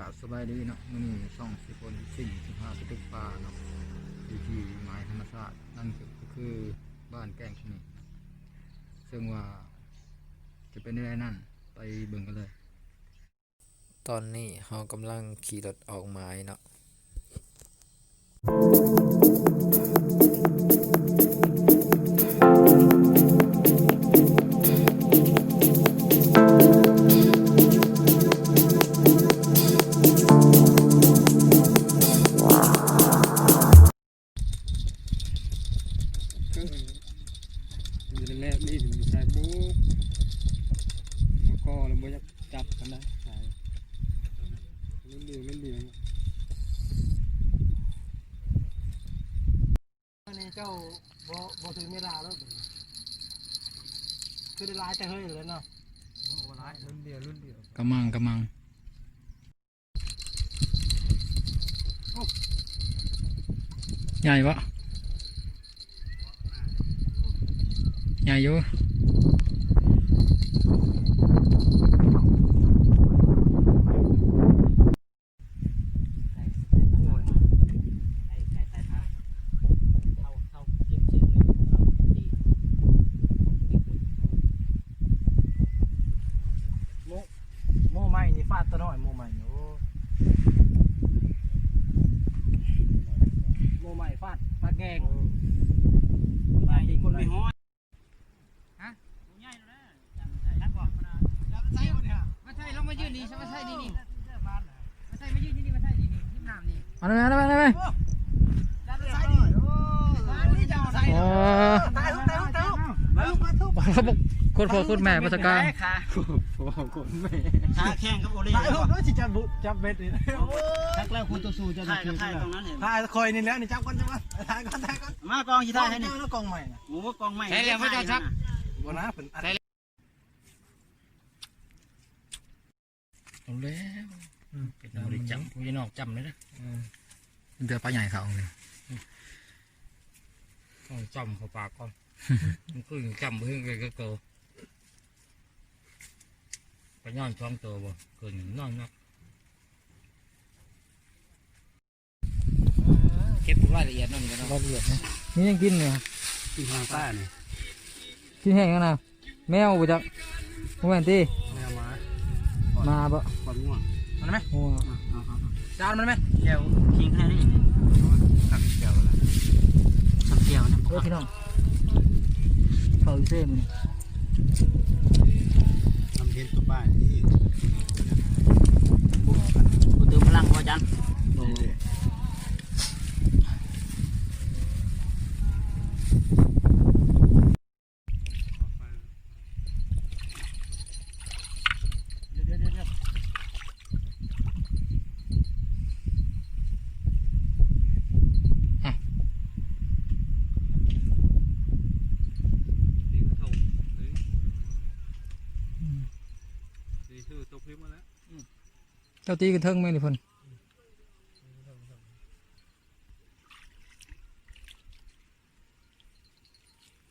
ราบสบายดีเนาะมื้อนี้ช่องสิคนสิ่งสิบห้าตึกปลาเนาะอยู่ที่ไม้ธรรมชาตินั่นก็คือบ้านแก้งที่นี่ซึ่งว่าจะเป็นอะไรนั่นไปเบิ่งกันเลย ตอนนี้เรากำลังขี่รถออกไม้เนาะ กนี่บุ๊กแล้วก็เราไม่อยากจับกันนะสายเล่นเดียวเล่นเดียวนี่เจ้าบ่บ่ถือเวลาแล้วคือได้ร้ายแต่เฮ้ยเลยเนาะร้ายรุ่นเดียวรุ่นเดียวกำมังกำมังใหญ่ปะใหญ่อยู่ เท่าเท่าเจ็บเจ็บเลยเอาดีโมโมใหม่นี่ฟาด ตะน้อยโมใหม่โอ้โมใหม่ฟาดฟาดแกงไปคนไม่ฮ้อนฮะใหญ่แล้วนะนักบอกมันนะใช่บ่เนี่ยมาใช่ลงมายืนนี่ใช่มาใช่นี่นี่มาใช่มายืนนี่นี่มาใช่นี่นี่ยิ้มน้ำนี่เอาได้ไหมเอาได้ไหมเอาได้ไหมจัดใส่นี่มานี่จะใส่โอ้ตายทุกตายทุกตายมาลูกมาทุกโคตรพ่อโคตรแม่ประสการขา โอ้โหคนแม่ขาแข้งกับโอเล่ตายลูกด้วยสิจับบุจับเบ็ดนี่ทักแล้วคุณตัวสู้จะถ่ายกับถ่ายตรงนั้นเห็นถ่ายคอยนี่แล้วนี่จับก่อนจับก่อนถ่ายก่อนถ่ายก่อนมากองที่ถ่ายให้นี่เจ้าแล้วกองใหม่น่ะโอ้กองใหม่ใช่แล้วพระเจ้าชักบ่นะเพิ่นอัดเอาแล้วเราได้จำพี่น้องจำเลยนะเดือปลาใหญ่เขาเลยต้องจำเขาปากก่อนมันคือจำเพิ่งเลยก็เกิด ไปย้อนช่องตัวบ่เกินนอนนักเก็บรายละเอียดนั่นก็รายละเอียดนะนี่ยังกินเนี่ยที่ทางใต้นี่กินแห้งกันนะแมวบุจักโมเมนตีแม่มามาบ่ความง่วงมันไหมโอ้จานมันไหมแก้วคิงแค่นี้ตักเกี่ยวละสักแก้วนะเออพี่น้องเขาอีเซ่มันทำเห็นตัวป้ายที่กูเติมพลังว่าจัน เดี๋ยวเดี๋ยวเดี๋ยว ดีมันทงดีคือตกพริมมาแล้ว เจ้าตีกันเทิงไหมนี่เพิ่น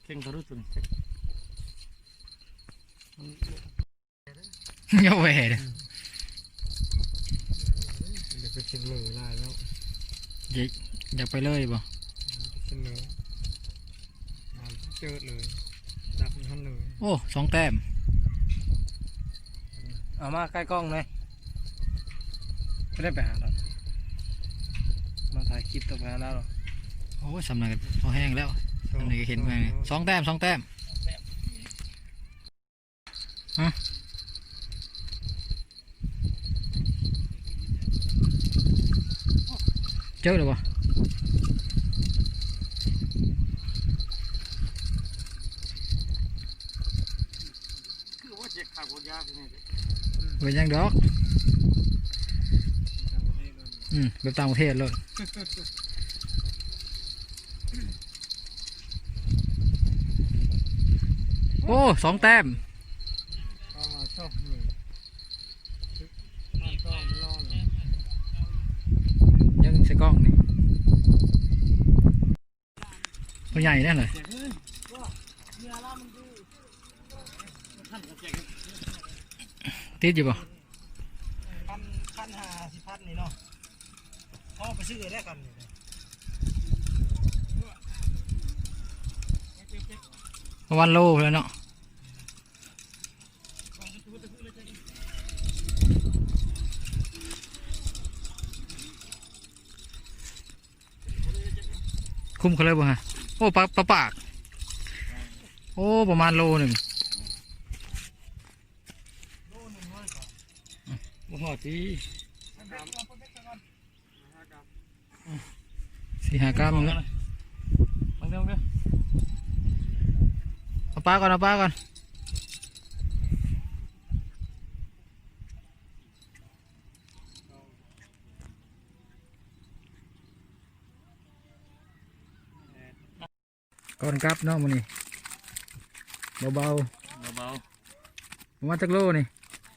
เข่งตัวรู้ตุนเงาแหวนเดี๋ยวไปเช็ดเลยได้แล้วอย่าอย่าไปเลยบ่เช็ดเลยน้ำเจอเลยดับมันเลย โอ้สองแต้ม เอามาใกล้กล้องเลย ไม่ได้ไปหาเรามาถ่ายคลิปตัวไปหาเราหรอโอ้ยสำนักพอแห้งแล้วอันนี้ก็เห็นไปนี่สองแต้มสองแต้มฮะเจอหรือเปล่าคือว่าเจ็บขาดยากนี่เว้ยยังดอก อืมแบบต่างประเทศเลยโอ้สองแต้มเข้ามาชอบเลยมันก็ไม่รอดเลยยังใส่กล้องนี่ตัวใหญ่แน่เลยติดอยู่ป่ะ คันคั พันห้าสิบพันนี่เนาะ เอาไปซื้อได้กันนี่ประมาณโลแล้วเนาะคุ้มเขาเลยบ่ฮะโอ้ปลาปลาปาก โอ้ ประมาณโลหนึ่งบ่ฮอด สี่ห้ากรัมแล้วมาเร็วเด้อเอาปลาก่อนเอาปลาก่อนก่อนครับเนาะมันนี่เบาเบาๆประมาณจักโลนี่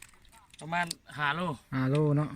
ๆประมาณ5โลห้าโลเนาะ